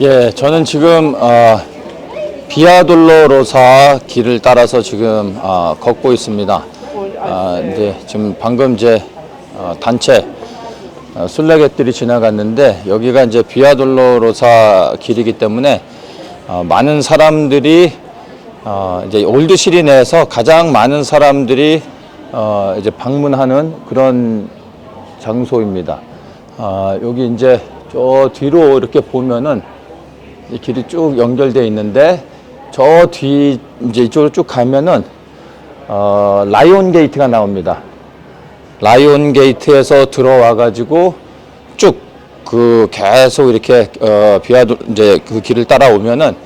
예, 저는 지금 어, 비아돌로로사 길을 따라서 지금 어, 걷고 있습니다. 아, 이제 지금 방금 이제 어, 단체 어, 순례객들이 지나갔는데 여기가 이제 비아돌로로사 길이기 때문에 어, 많은 사람들이 어, 이제 올드 시리 내에서 가장 많은 사람들이 어, 이제 방문하는 그런 장소입니다. 아, 여기 이제 저 뒤로 이렇게 보면은 이 길이 쭉 연결되어 있는데 저 뒤 이제 이쪽으로 쭉 가면은 어, 라이온 게이트가 나옵니다. 라이온 게이트에서 들어와 가지고 쭉 그 계속 이렇게 어, 비아돌 이제 그 길을 따라오면은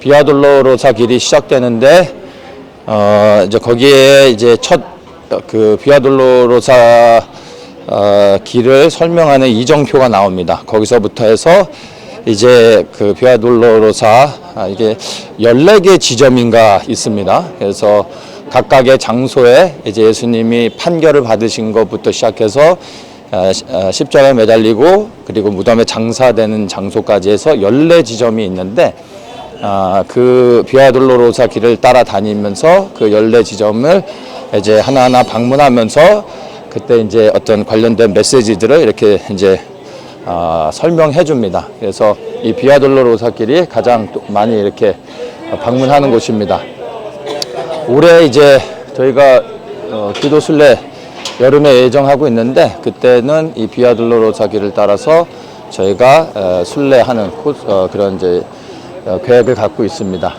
비아돌로로사 길이 시작되는데 어, 이제 거기에 이제 첫 그 비아돌로로사 어, 길을 설명하는 이정표가 나옵니다. 거기서부터 해서 이제 그 비아돌로로사 아, 이게 14개 지점인가 있습니다. 그래서 각각의 장소에 이제 예수님이 판결을 받으신 것부터 시작해서 아, 시- 아, 십자가에 매달리고 그리고 무덤에 장사되는 장소까지 해서 14지점이 있는데 아, 그 비아돌로로사 길을 따라다니면서 그 14지점을 이제 하나하나 방문하면서 그때 이제 어떤 관련된 메시지들을 이렇게 이제 아, 설명해 줍니다. 그래서 이 비아돌로로사 길이 가장 또 많이 이렇게 방문하는 곳입니다. 올해 이제 저희가 어, 기도 순례 여름에 예정하고 있는데 그때는 이 비아돌로로사 길을 따라서 저희가 어, 순례하는 코스, 어, 그런 이제 어, 계획을 갖고 있습니다.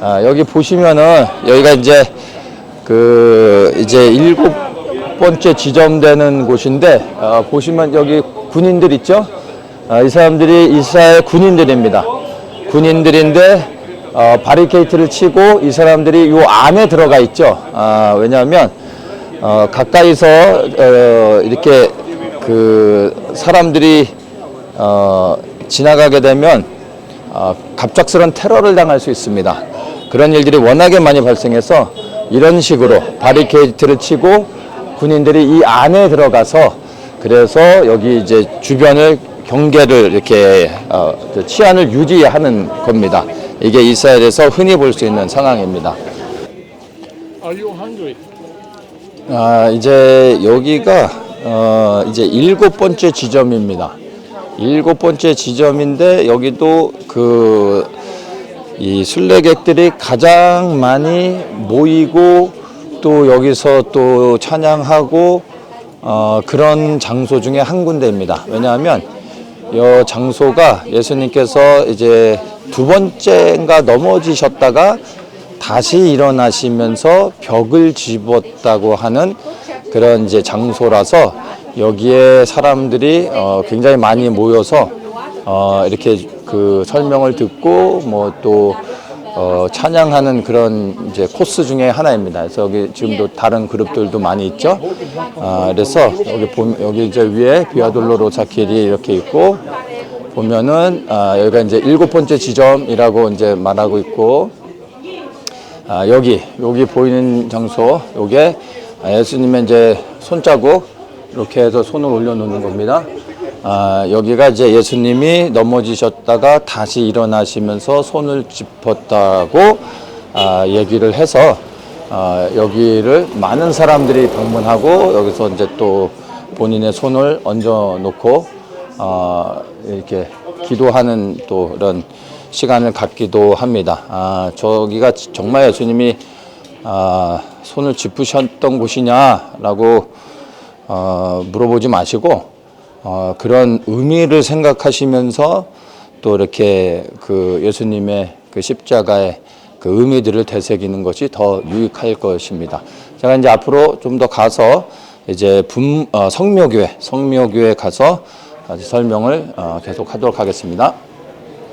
아, 여기 보시면은 여기가 이제 그 이제 일곱 번째 지점되는 곳인데 어, 보시면 여기 군인들 있죠? 아, 이 사람들이 이스라엘 군인들입니다. 군인들인데 어, 바리케이트를 치고 이 사람들이 요 안에 들어가 있죠. 아, 왜냐하면 어, 가까이서 어, 이렇게 그 사람들이 어, 지나가게 되면 어, 갑작스런 테러를 당할 수 있습니다. 그런 일들이 워낙에 많이 발생해서 이런 식으로 바리케이트를 치고 군인들이 이 안에 들어가서 그래서 여기 이제 주변을 경계를 이렇게 어, 그 치안을 유지하는 겁니다. 이게 이스라엘에서 흔히 볼 수 있는 상황입니다. Are you hungry? 아, 이제 여기가 어, 이제 일곱 번째 지점입니다. 일곱 번째 지점인데 여기도 그 이 순례객들이 가장 많이 모이고 또 여기서 또 찬양하고 어, 그런 장소 중에 한 군데입니다. 왜냐하면 이 장소가 예수님께서 이제 두 번째인가 넘어지셨다가 다시 일어나시면서 벽을 집었다고 하는 그런 이제 장소라서 여기에 사람들이 어, 굉장히 많이 모여서 어, 이렇게 그 설명을 듣고 뭐또 어, 찬양하는 그런 이제 코스 중에 하나입니다. 그래서 여기 지금도 다른 그룹들도 많이 있죠. 아, 그래서 여기 보면 여기 이제 위에 비아돌로로사 길이 이렇게 있고 보면은 아, 여기가 이제 일곱 번째 지점이라고 이제 말하고 있고 아, 여기 여기 보이는 장소 요게 아, 예수님의 이제 손자국 이렇게 해서 손을 올려놓는 겁니다. 아, 여기가 이제 예수님이 넘어지셨다가 다시 일어나시면서 손을 짚었다고 아, 얘기를 해서 아, 여기를 많은 사람들이 방문하고 여기서 이제 또 본인의 손을 얹어 놓고 아, 이렇게 기도하는 또 이런 시간을 갖기도 합니다. 아, 저기가 정말 예수님이 아, 손을 짚으셨던 곳이냐라고 어, 물어보지 마시고 어, 그런 의미를 생각하시면서 또 이렇게 그 예수님의 그 십자가의 그 의미들을 되새기는 것이 더 유익할 것입니다. 제가 이제 앞으로 좀 더 가서 이제 분, 어, 성묘교회, 성묘교회 가서 설명을 어, 계속 하도록 하겠습니다.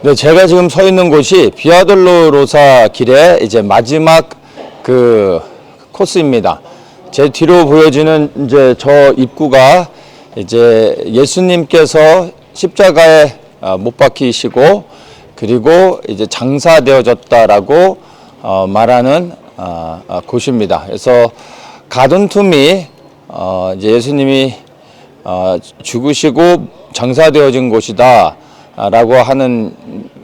네, 제가 지금 서 있는 곳이 비아돌로로사 길의 이제 마지막 그 코스입니다. 제 뒤로 보여지는 이제 저 입구가 이제 예수님께서 십자가에 어, 못 박히시고 그리고 이제 장사되어졌다라고 어, 말하는 어, 어, 곳입니다. 그래서 가든툼이 어, 이제 예수님이 어, 죽으시고 장사되어진 곳이다. 라고 하는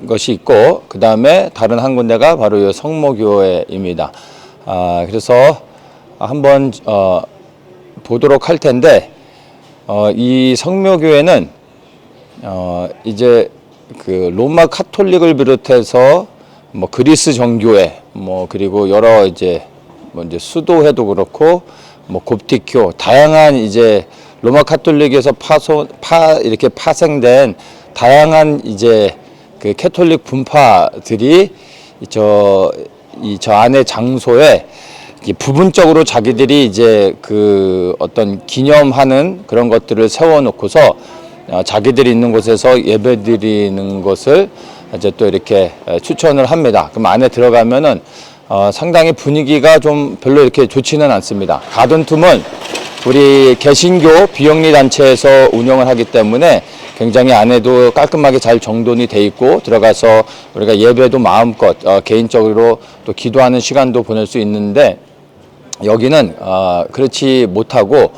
것이 있고 그 다음에 다른 한 군데가 바로 이 성모교회입니다. 아, 그래서 한번 어, 보도록 할 텐데 어, 이 성묘교회는 어, 이제 그 로마 카톨릭을 비롯해서 뭐 그리스 정교회 뭐 그리고 여러 이제 뭐 이제 수도회도 그렇고 뭐 곱티교 다양한 이제 로마 카톨릭에서 파소 파 이렇게 파생된 다양한 이제 그 캐톨릭 분파들이 저 이 저 안에 장소에 이 부분적으로 자기들이 이제 그 어떤 기념하는 그런 것들을 세워놓고서 어, 자기들이 있는 곳에서 예배드리는 것을 이제 또 이렇게 에, 추천을 합니다. 그럼 안에 들어가면은 어, 상당히 분위기가 좀 별로 이렇게 좋지는 않습니다. 가든툼은 우리 개신교 비영리 단체에서 운영을 하기 때문에 굉장히 안에도 깔끔하게 잘 정돈이 돼 있고 들어가서 우리가 예배도 마음껏 어, 개인적으로 또 기도하는 시간도 보낼 수 있는데 여기는 어, 그렇지 못하고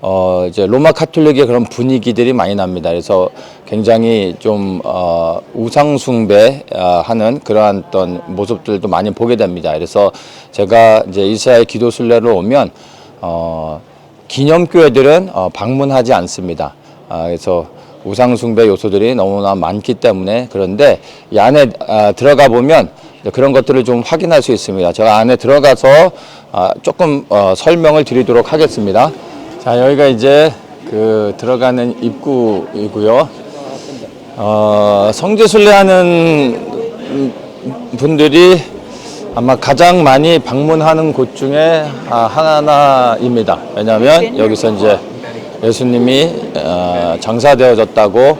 어, 이제 로마 카톨릭의 그런 분위기들이 많이 납니다. 그래서 굉장히 좀 어, 우상 숭배하는 그러한 어떤 모습들도 많이 보게 됩니다. 그래서 제가 이제 이스라엘 기도 순례를 오면 어, 기념교회들은 어, 방문하지 않습니다. 아, 그래서 우상 숭배 요소들이 너무나 많기 때문에 그런데 이 안에 아, 들어가 보면 그런 것들을 좀 확인할 수 있습니다. 제가 안에 들어가서 아, 조금 어, 설명을 드리도록 하겠습니다. 자, 여기가 이제 그 들어가는 입구이고요. 어, 성지순례하는 분들이 아마 가장 많이 방문하는 곳 중에 아, 하나입니다. 왜냐하면 여기서 이제 예수님이 어, 장사되어졌다고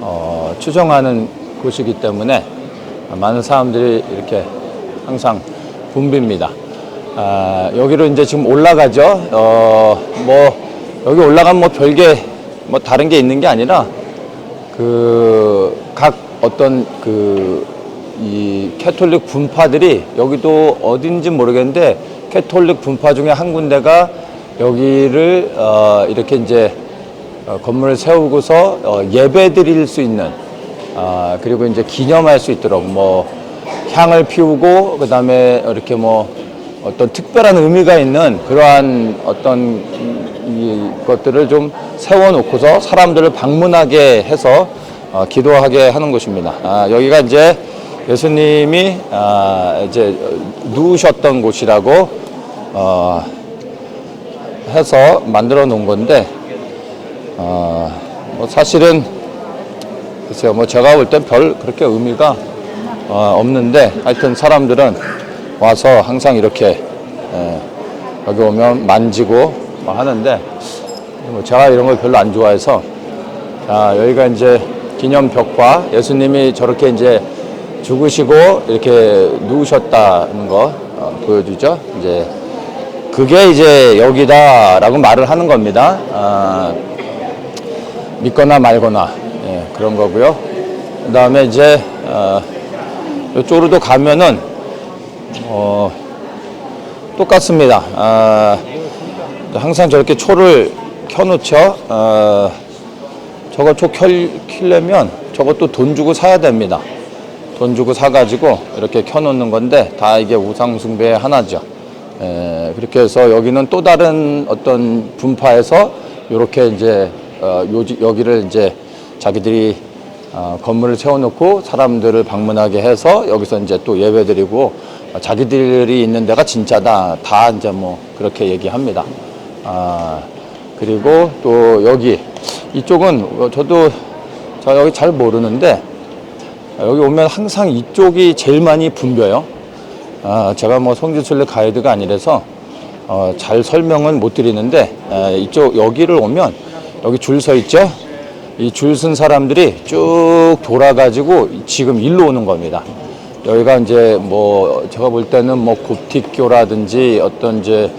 어, 추정하는 곳이기 때문에 많은 사람들이 이렇게 항상 붐빕니다. 아, 여기로 이제 지금 올라가죠. 어, 뭐 여기 올라가면 뭐 별게 뭐 다른 게 있는 게 아니라 그 각 어떤 그 이 캐톨릭 분파들이 여기도 어딘지 모르겠는데 캐톨릭 분파 중에 한 군데가 여기를 어, 이렇게 이제 어, 건물을 세우고서 어, 예배 드릴 수 있는 아, 그리고 이제 기념할 수 있도록 뭐 향을 피우고 그다음에 이렇게 뭐 어떤 특별한 의미가 있는 그러한 어떤 이 것들을 좀 세워놓고서 사람들을 방문하게 해서 어, 기도하게 하는 곳입니다. 아, 여기가 이제 예수님이 아, 이제 누우셨던 곳이라고 어, 해서 만들어 놓은 건데 어, 뭐 사실은 글쎄요, 뭐 제가 볼 땐 별 그렇게 의미가 어, 없는데 하여튼 사람들은 와서 항상 이렇게 예, 여기 오면 만지고 뭐 하는데 뭐 제가 이런 걸 별로 안 좋아해서 자, 여기가 이제 기념 벽화 예수님이 저렇게 이제 죽으시고 이렇게 누우셨다는 거 어, 보여주죠. 이제 그게 이제 여기다라고 말을 하는 겁니다. 아, 믿거나 말거나 예, 그런 거고요. 그 다음에 이제 어, 이쪽으로도 가면은 어, 똑같습니다. 아, 항상 저렇게 초를 켜놓죠. 어, 저거 초 켤, 켜려면 저것도 돈 주고 사야 됩니다. 돈 주고 사가지고 이렇게 켜놓는 건데 다 이게 우상숭배의 하나죠. 에, 그렇게 해서 여기는 또 다른 어떤 분파에서 이렇게 이제 어, 요지, 여기를 이제 자기들이 어, 건물을 세워놓고 사람들을 방문하게 해서 여기서 이제 또 예배드리고 어, 자기들이 있는 데가 진짜다 다 이제 뭐 그렇게 얘기합니다. 아 그리고 또 여기 이쪽은 어, 저도 저 여기 잘 모르는데 여기 오면 항상 이쪽이 제일 많이 붐벼요. 아, 제가 뭐 성지순례 가이드가 아니라서 어, 잘 설명은 못 드리는데 에, 이쪽 여기를 오면 여기 줄 서 있죠. 이 줄 쓴 사람들이 쭉 돌아가지고 지금 일로 오는 겁니다. 여기가 이제 뭐 제가 볼 때는 뭐 곱틱교라든지 어떤 이제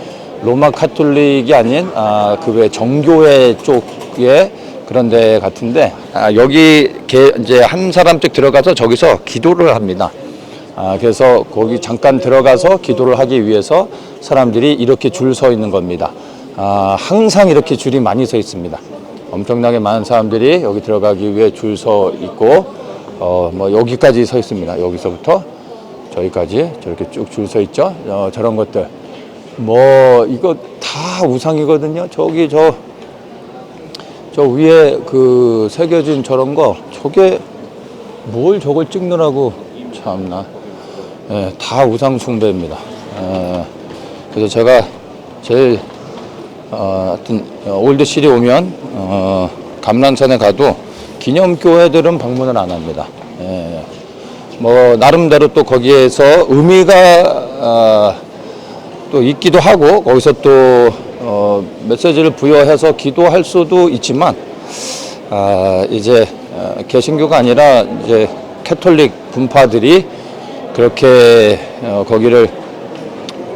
로마 카톨릭이 아닌 아, 그 외 정교회 쪽에 그런 데 같은데 아, 여기 개- 이제 한 사람 쪽 들어가서 저기서 기도를 합니다. 아, 그래서 거기 잠깐 들어가서 기도를 하기 위해서 사람들이 이렇게 줄 서 있는 겁니다. 아, 항상 이렇게 줄이 많이 서 있습니다. 엄청나게 많은 사람들이 여기 들어가기 위해 줄 서 있고, 어, 뭐 여기까지 서 있습니다. 여기서부터 저기까지 저렇게 쭉 줄 서 있죠. 어, 저런 것들. 뭐 이거 다 우상이거든요. 저기 저저 위에 그 새겨진 저런 거 저게 뭘 저걸 찍느라고 참나 예, 다 우상 숭배입니다. 예, 그래서 제가 제일 어, 하여튼 어, 올드실이 오면 어, 감람산에 가도 기념교회들은 방문을 안 합니다. 예, 뭐 나름대로 또 거기에서 의미가 어, 또 있기도 하고 거기서 또 어, 메시지를 부여해서 기도할 수도 있지만 아, 이제 어, 개신교가 아니라 이제 캐톨릭 분파들이 그렇게 어, 거기를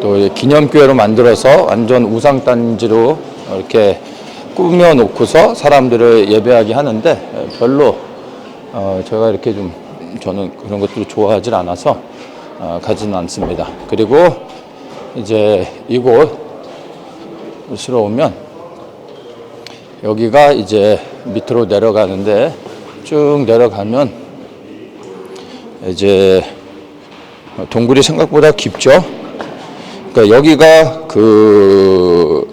또 기념교회로 만들어서 완전 우상단지로 이렇게 꾸며 놓고서 사람들을 예배하게 하는데 에, 별로 어, 제가 이렇게 좀 저는 그런 것들을 좋아하지 않아서 어, 가지는 않습니다. 그리고 이제 이곳 으로 오면 여기가 이제 밑으로 내려가는데 쭉 내려가면 이제 동굴이 생각보다 깊죠. 그러니까 여기가 그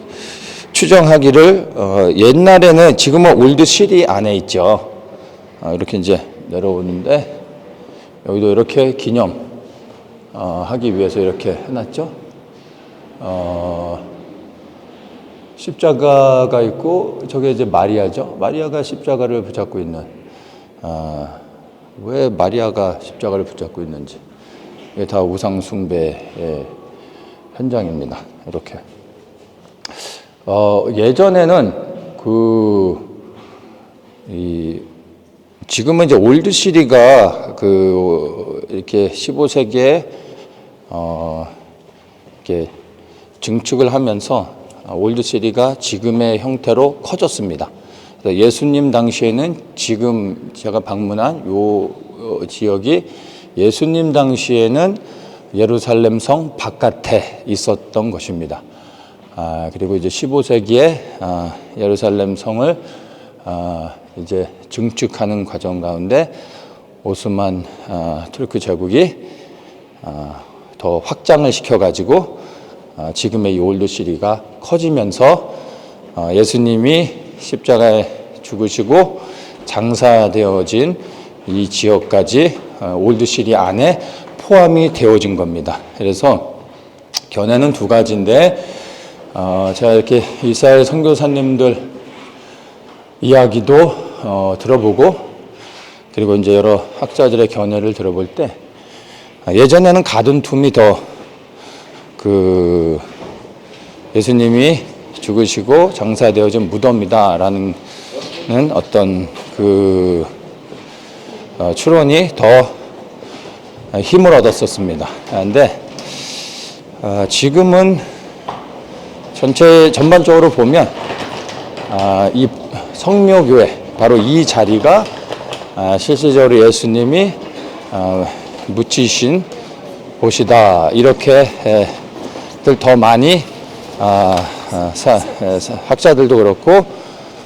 추정하기를 어 옛날에는 지금은 올드 시리 안에 있죠. 어 이렇게 이제 내려오는데 여기도 이렇게 기념 어 하기 위해서 이렇게 해놨죠. 어 십자가가 있고 저게 이제 마리아죠. 마리아가 십자가를 붙잡고 있는 아, 왜 마리아가 십자가를 붙잡고 있는지 이게 다 우상 숭배의 현장입니다. 이렇게 어, 예전에는 그 이 지금은 이제 올드 시리가 그 이렇게 15세기에 어 이렇게 증축을 하면서 올드 시리가 지금의 형태로 커졌습니다. 예수님 당시에는 지금 제가 방문한 요 어, 지역이 예수님 당시에는 예루살렘 성 바깥에 있었던 것입니다. 아, 그리고 이제 15세기에 아, 예루살렘 성을 아, 이제 증축하는 과정 가운데 오스만 아, 투르크 제국이 아, 더 확장을 시켜가지고 아, 지금의 이 올드 시리가 커지면서 아, 예수님이 십자가에 죽으시고 장사되어진 이 지역까지 아, 올드 시리 안에 포함이 되어진 겁니다. 그래서 견해는 두 가지인데 어, 제가 이렇게 이스라엘 선교사님들 이야기도 어, 들어보고 그리고 이제 여러 학자들의 견해를 들어볼 때 아, 예전에는 가둔 툼이 더 그 예수님이 죽으시고 장사되어진 무덤이다라는 어떤 그 어, 추론이 더 힘을 얻었었습니다. 그런데 어, 지금은 전체 전반적으로 보면 아, 이 성묘교회 바로 이 자리가 아, 실질적으로 예수님이 아, 묻히신 곳이다 이렇게 에, 들더 많이 아, 아, 학자들도 그렇고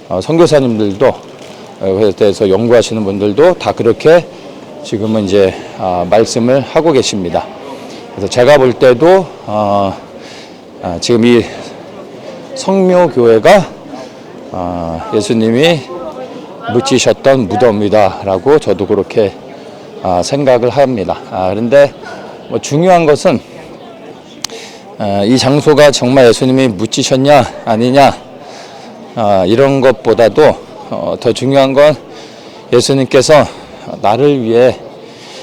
어, 선교사님들도 어, 그에 대해서 연구하시는 분들도 다 그렇게 지금은 이제 아, 말씀을 하고 계십니다. 그래서 제가 볼 때도 어, 아, 지금 이 성묘교회가 아, 예수님이 묻히셨던 무덤이다라고 저도 그렇게 아, 생각을 합니다. 아, 그런데 뭐 중요한 것은 아, 이 장소가 정말 예수님이 묻히셨냐 아니냐 아, 이런 것보다도 어, 더 중요한 건 예수님께서 나를 위해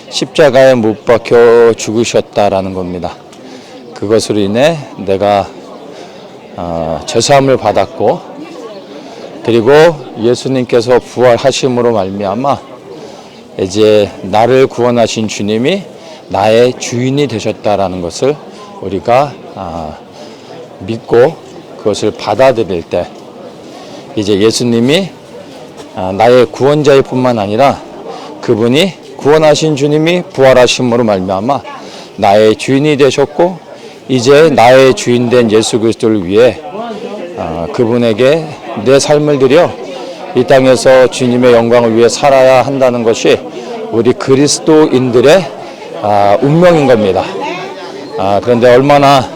십자가에 못 박혀 죽으셨다라는 겁니다. 그것으로 인해 내가 어, 죄사함을 받았고 그리고 예수님께서 부활하심으로 말미암아 이제 나를 구원하신 주님이 나의 주인이 되셨다라는 것을 우리가 아, 믿고 그것을 받아들일 때 이제 예수님이 아, 나의 구원자일 뿐만 아니라 그분이 구원하신 주님이 부활하심으로 말미암아 나의 주인이 되셨고 이제 나의 주인 된 예수 그리스도를 위해 아, 그분에게 내 삶을 드려 이 땅에서 주님의 영광을 위해 살아야 한다는 것이 우리 그리스도인들의 아, 운명인 겁니다. 아, 그런데 얼마나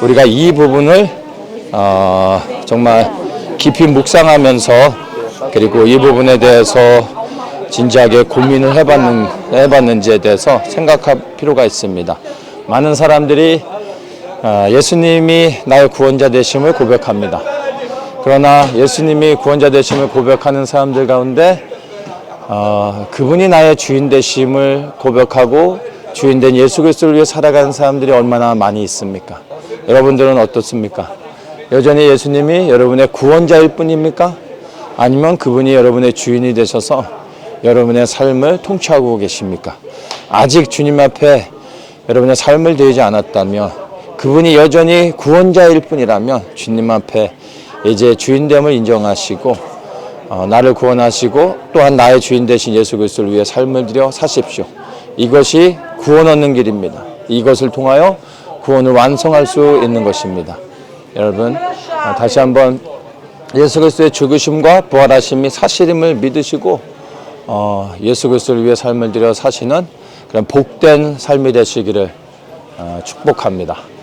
우리가 이 부분을 어, 정말 깊이 묵상하면서 그리고 이 부분에 대해서 진지하게 고민을 해봤는, 해봤는지에 대해서 생각할 필요가 있습니다. 많은 사람들이 아, 예수님이 나의 구원자 되심을 고백합니다. 그러나 예수님이 구원자 되심을 고백하는 사람들 가운데 어, 그분이 나의 주인 되심을 고백하고 주인 된 예수 그리스도를 위해 살아가는 사람들이 얼마나 많이 있습니까? 여러분들은 어떻습니까? 여전히 예수님이 여러분의 구원자일 뿐입니까? 아니면 그분이 여러분의 주인이 되셔서 여러분의 삶을 통치하고 계십니까? 아직 주님 앞에 여러분의 삶을 드리지 않았다면 그분이 여전히 구원자일 뿐이라면 주님 앞에 이제 주인됨을 인정하시고 어, 나를 구원하시고 또한 나의 주인 되신 예수 그리스도를 위해 삶을 들여 사십시오. 이것이 구원 얻는 길입니다. 이것을 통하여 구원을 완성할 수 있는 것입니다. 여러분 어, 다시 한번 예수 그리스도의 죽으심과 부활하심이 사실임을 믿으시고 어, 예수 그리스도를 위해 삶을 들여 사시는 그런 복된 삶이 되시기를 어, 축복합니다.